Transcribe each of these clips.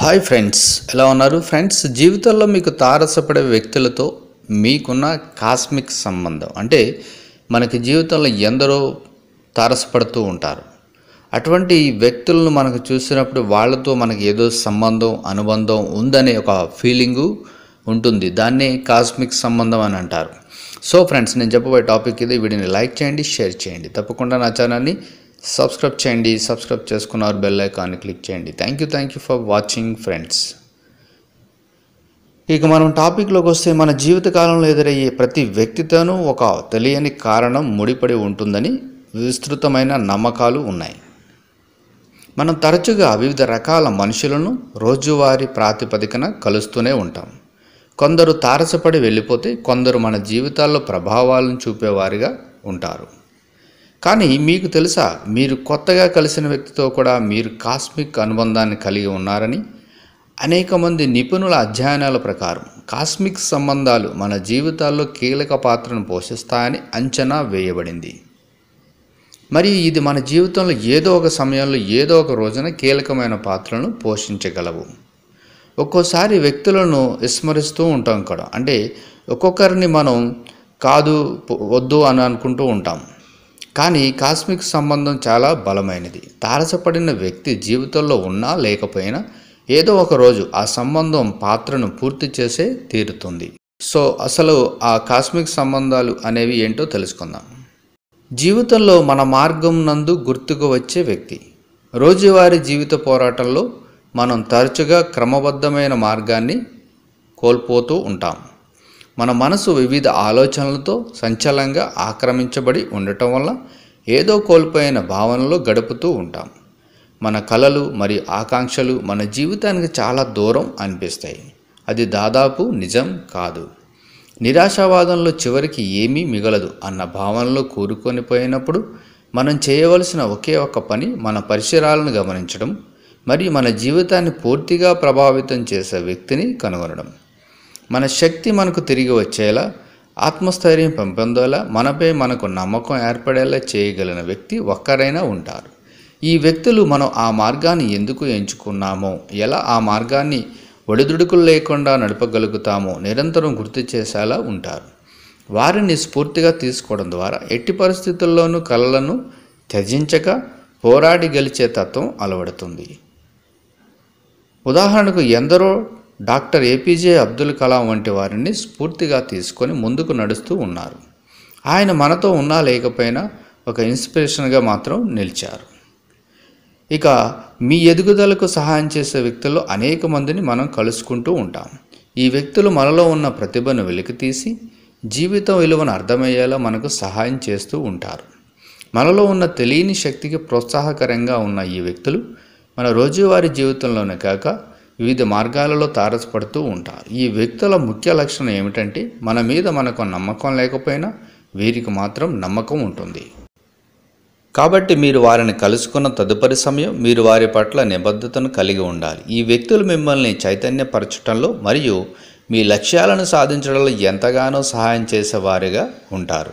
Hi friends ఎలా ఉన్నారు? Friends జీవితంలో మీకు తారసపడే వ్యక్తులతో మీకున్న కాస్మిక్ సంబంధం. అంటే మనకి జీవితంలో ఎందరో తారసపడుతూ ఉంటారు. అటువంటి వ్యక్తులను మనకు చూసినప్పుడు వాళ్ళతో మనకి ఏదో సంబంధం అనుబంధం ఉందనే ఒక ఫీలింగు ఉంటుంది. దాన్నే కాస్మిక్ సంబంధం అని అంటారు. సో ఫ్రెండ్స్ నేను చెప్పబోయే టాపిక్ ఇది. వీడిని లైక్ చేయండి షేర్ చేయండి. తప్పకుండా నా ఛానల్ని సబ్స్క్రైబ్ చేయండి సబ్స్క్రైబ్ చేసుకున్నారు బెల్ ఐకాన్ని క్లిక్ చేయండి. Thank you thank you for watching friends ఇక మనం టాపిక్లోకి వస్తే మన జీవితకాలంలో ఎదురయ్యే ప్రతి వ్యక్తితోనూ ఒక తెలియని కారణం ముడిపడి ఉంటుందని విస్తృతమైన నమ్మకాలు ఉన్నాయి. మనం తరచుగా వివిధ రకాల మనుషులను రోజువారీ ప్రాతిపదికన కలుస్తూనే ఉంటాం. కొందరు తారసపడి వెళ్ళిపోతే కొందరు మన జీవితాల్లో ప్రభావాలను చూపేవారిగా ఉంటారు. కానీ మీకు తెలుసా మీరు కొత్తగా కలిసిన వ్యక్తితో కూడా మీరు కాస్మిక్ అనుబంధాన్ని కలిగి ఉన్నారని? అనేక మంది నిపుణుల అధ్యయనాల ప్రకారం కాస్మిక్ సంబంధాలు మన జీవితాల్లో కీలక పాత్రను పోషిస్తాయని అంచనా వేయబడింది. మరియు ఇది మన జీవితంలో ఏదో ఒక సమయంలో ఏదో ఒక రోజున కీలకమైన పాత్రలను పోషించగలవు. ఒక్కోసారి వ్యక్తులను విస్మరిస్తూ ఉంటాం కూడా. అంటే ఒక్కొక్కరిని మనం కాదు వద్దు అని అనుకుంటూ ఉంటాం. కానీ కాస్మిక్ సంబంధం చాలా బలమైనది. తారసపడిన వ్యక్తి జీవితంలో ఉన్నా లేకపోయినా ఏదో ఒక రోజు ఆ సంబంధం పాత్రను పూర్తి చేసే తీరుతుంది. సో అసలు ఆ కాస్మిక్ సంబంధాలు అనేవి ఏంటో తెలుసుకుందాం. జీవితంలో మన మార్గం నందు గుర్తుకు వచ్చే వ్యక్తి. రోజువారీ జీవిత పోరాటంలో మనం తరచుగా క్రమబద్ధమైన మార్గాన్ని కోల్పోతూ ఉంటాం. మన మనసు వివిధ ఆలోచనలతో సంచలంగా ఆక్రమించబడి ఉండటం వల్ల ఏదో కోల్పోయిన భావనలో గడుపుతూ ఉంటాం. మన కలలు మరియు ఆకాంక్షలు మన జీవితానికి చాలా దూరం అనిపిస్తాయి. అది దాదాపు నిజం కాదు. నిరాశావాదంలో చివరికి ఏమీ మిగలదు అన్న భావనలో కూరుకొని పోయినప్పుడు మనం చేయవలసిన ఒకే ఒక్క పని మన పరిసరాలను గమనించడం మరియు మన జీవితాన్ని పూర్తిగా ప్రభావితం చేసే వ్యక్తిని కనుగొనడం. మన శక్తి మనకు తిరిగి వచ్చేలా ఆత్మస్థైర్యం పెంపొందేలా మనపై మనకు నమ్మకం ఏర్పడేలా చేయగలిగిన వ్యక్తి ఒక్కరైనా ఉంటారు. ఈ వ్యక్తులు మనం ఆ మార్గాన్ని ఎందుకు ఎంచుకున్నామో ఎలా ఆ మార్గాన్ని ఒడిదుడుకులు లేకుండా నడపగలుగుతామో నిరంతరం గుర్తు చేసేలా ఉంటారు. వారిని స్ఫూర్తిగా తీసుకోవడం ద్వారా ఎట్టి పరిస్థితుల్లోనూ కళలను త్యజించక పోరాడి గెలిచే తత్వం అలవడుతుంది. ఉదాహరణకు ఎందరో డాక్టర్ ఏపీజే అబ్దుల్ కలాం వంటి వారిని స్ఫూర్తిగా తీసుకొని ముందుకు నడుస్తూ ఉన్నారు. ఆయన మనతో ఉన్నా లేకపోయినా ఒక ఇన్స్పిరేషన్గా మాత్రం నిలిచారు. ఇక మీ ఎదుగుదలకు సహాయం చేసే వ్యక్తుల్లో అనేక మందిని మనం కలుసుకుంటూ ఉంటాం. ఈ వ్యక్తులు మనలో ఉన్న ప్రతిభను వెలికితీసి జీవితం విలువను అర్థమయ్యేలా మనకు సహాయం చేస్తూ ఉంటారు. మనలో ఉన్న తెలియని శక్తికి ప్రోత్సాహకరంగా ఉన్న ఈ వ్యక్తులు మన రోజువారీ జీవితంలోనే కాక వివిధ మార్గాలలో తారసపడుతూ ఉంటారు. ఈ వ్యక్తుల ముఖ్య లక్షణం ఏమిటంటే మన మీద మనకు నమ్మకం లేకపోయినా వీరికి మాత్రం నమ్మకం ఉంటుంది. కాబట్టి మీరు వారిని కలుసుకున్న తదుపరి సమయం మీరు వారి పట్ల నిబద్ధతను కలిగి ఉండాలి. ఈ వ్యక్తులు మిమ్మల్ని చైతన్యపరచటంలో మరియు మీ లక్ష్యాలను సాధించడంలో ఎంతగానో సహాయం చేసేవారిగా ఉంటారు.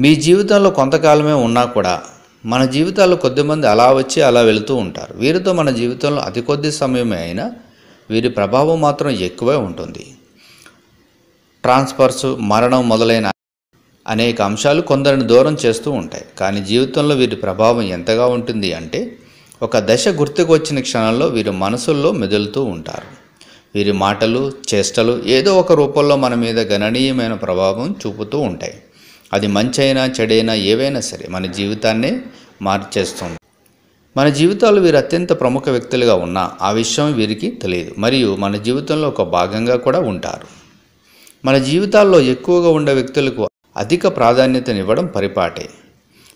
మీ జీవితంలో కొంతకాలమే ఉన్నా కూడా మన జీవితాల్లో కొద్దిమంది అలా వచ్చి అలా వెళుతూ ఉంటారు. వీరితో మన జీవితంలో అతి కొద్ది సమయమే అయినా వీరి ప్రభావం మాత్రం ఎక్కువే ఉంటుంది. ట్రాన్స్ఫర్స్ మరణం మొదలైన అనేక అంశాలు కొందరిని దూరం చేస్తూ ఉంటాయి. కానీ జీవితంలో వీరి ప్రభావం ఎంతగా ఉంటుంది అంటే ఒక దశ గుర్తుకు వచ్చిన క్షణంలో వీరి మనసుల్లో మెదులుతూ ఉంటారు. వీరి మాటలు చేష్టలు ఏదో ఒక రూపంలో మన మీద గణనీయమైన ప్రభావం చూపుతూ ఉంటాయి. అది మంచైనా చెడైనా ఏవైనా సరే మన జీవితాన్నే మార్చేస్తుంది. మన జీవితాలు వీరు అత్యంత ప్రముఖ వ్యక్తులుగా ఉన్నా ఆ విషయం వీరికి తెలియదు. మరియు మన జీవితంలో ఒక భాగంగా కూడా ఉంటారు. మన జీవితాల్లో ఎక్కువగా ఉండే వ్యక్తులకు అధిక ప్రాధాన్యతనివ్వడం పరిపాటే.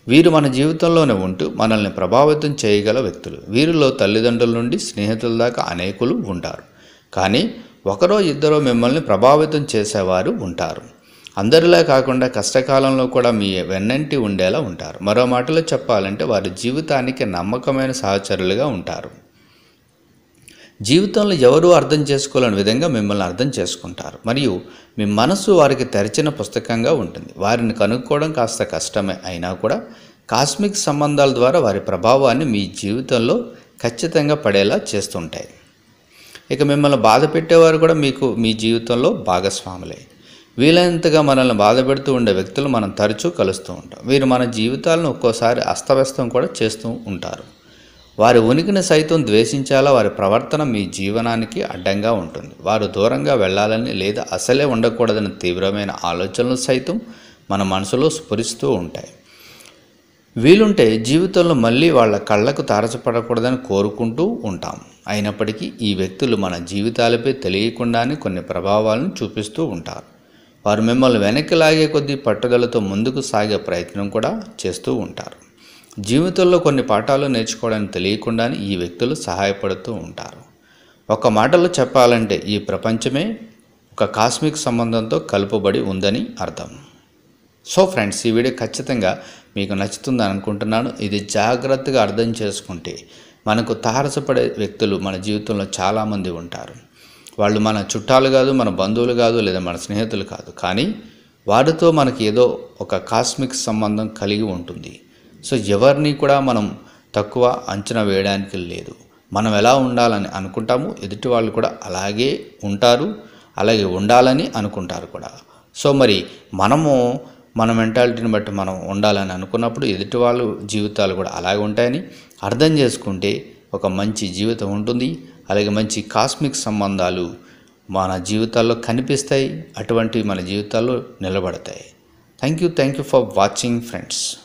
వీరు మన జీవితంలోనే ఉంటూ మనల్ని ప్రభావితం చేయగల వ్యక్తులు. వీరిలో తల్లిదండ్రుల నుండి స్నేహితుల దాకా అనేకులు ఉంటారు. కానీ ఒకరో ఇద్దరో మిమ్మల్ని ప్రభావితం చేసేవారు ఉంటారు. అందరిలా కాకుండా కష్టకాలంలో కూడా మీ వెన్నంటి ఉండేలా ఉంటారు. మరో మాటలో చెప్పాలంటే వారి జీవితానికి నమ్మకమైన సహచరులుగా ఉంటారు. జీవితంలో ఎవరూ అర్థం చేసుకోలేని విధంగా మిమ్మల్ని అర్థం చేసుకుంటారు. మరియు మీ మనసు వారికి తెరిచిన పుస్తకంగా ఉంటుంది. వారిని కనుక్కోవడం కాస్త కష్టమే అయినా కూడా కాస్మిక్ సంబంధాల ద్వారా వారి ప్రభావాన్ని మీ జీవితంలో ఖచ్చితంగా పడేలా చేస్తుంటాయి. ఇక మిమ్మల్ని బాధ పెట్టేవారు కూడా మీకు మీ జీవితంలో భాగస్వాములే. వీలైనంతగా మనల్ని బాధ పెడుతూ ఉండే వ్యక్తులు మనం తరచూ కలుస్తూ ఉంటాం. వీరు మన జీవితాలను ఒక్కోసారి అస్తవ్యస్తం కూడా చేస్తూ ఉంటారు. వారి ఉనికిని సైతం ద్వేషించాలా వారి ప్రవర్తన మీ జీవనానికి అడ్డంగా ఉంటుంది. వారు దూరంగా వెళ్ళాలని లేదా అసలే ఉండకూడదని తీవ్రమైన ఆలోచనలు సైతం మన మనసులో స్ఫురిస్తూ ఉంటాయి. వీలుంటే జీవితంలో మళ్ళీ వాళ్ళ కళ్ళకు తారసపడకూడదని కోరుకుంటూ ఉంటాం. అయినప్పటికీ ఈ వ్యక్తులు మన జీవితాలపై తెలియకుండానే కొన్ని ప్రభావాలను చూపిస్తూ ఉంటారు. వారు మిమ్మల్ని వెనక్కి లాగే కొద్దీ పట్టుదలతో ముందుకు సాగే ప్రయత్నం కూడా చేస్తూ ఉంటారు. జీవితంలో కొన్ని పాఠాలు నేర్చుకోవడానికి తెలియకుండానే ఈ వ్యక్తులు సహాయపడుతూ ఉంటారు. ఒక మాటలో చెప్పాలంటే ఈ ప్రపంచమే ఒక కాస్మిక్ సంబంధంతో కలుపబడి ఉందని అర్థం. సో ఫ్రెండ్స్ ఈ వీడియో ఖచ్చితంగా మీకు నచ్చుతుందని అనుకుంటున్నాను. ఇది జాగ్రత్తగా అర్థం చేసుకుంటే మనకు తారసపడే వ్యక్తులు మన జీవితంలో చాలామంది ఉంటారు. వాళ్ళు మన చుట్టాలు కాదు మన బంధువులు కాదు లేదా మన స్నేహితులు కాదు. కానీ వారితో మనకి ఏదో ఒక కాస్మిక్ సంబంధం కలిగి ఉంటుంది. సో ఎవరిని కూడా మనం తక్కువ అంచనా వేయడానికి లేదు. మనం ఎలా ఉండాలని అనుకుంటాము ఎదుటి వాళ్ళు కూడా అలాగే ఉంటారు అలాగే ఉండాలని అనుకుంటారు కూడా. సో మరి మనము మన మెంటాలిటీని బట్టి మనం ఉండాలని అనుకున్నప్పుడు ఎదుటి వాళ్ళు జీవితాలు కూడా అలాగే ఉంటాయని అర్థం చేసుకుంటే ఒక మంచి జీవితం ఉంటుంది. అలాగే మంచి కాస్మిక్ సంబంధాలు మన జీవితాల్లో కనిపిస్తాయి అటువంటివి మన జీవితాల్లో నిలబడతాయి. Thank you thank you for watching friends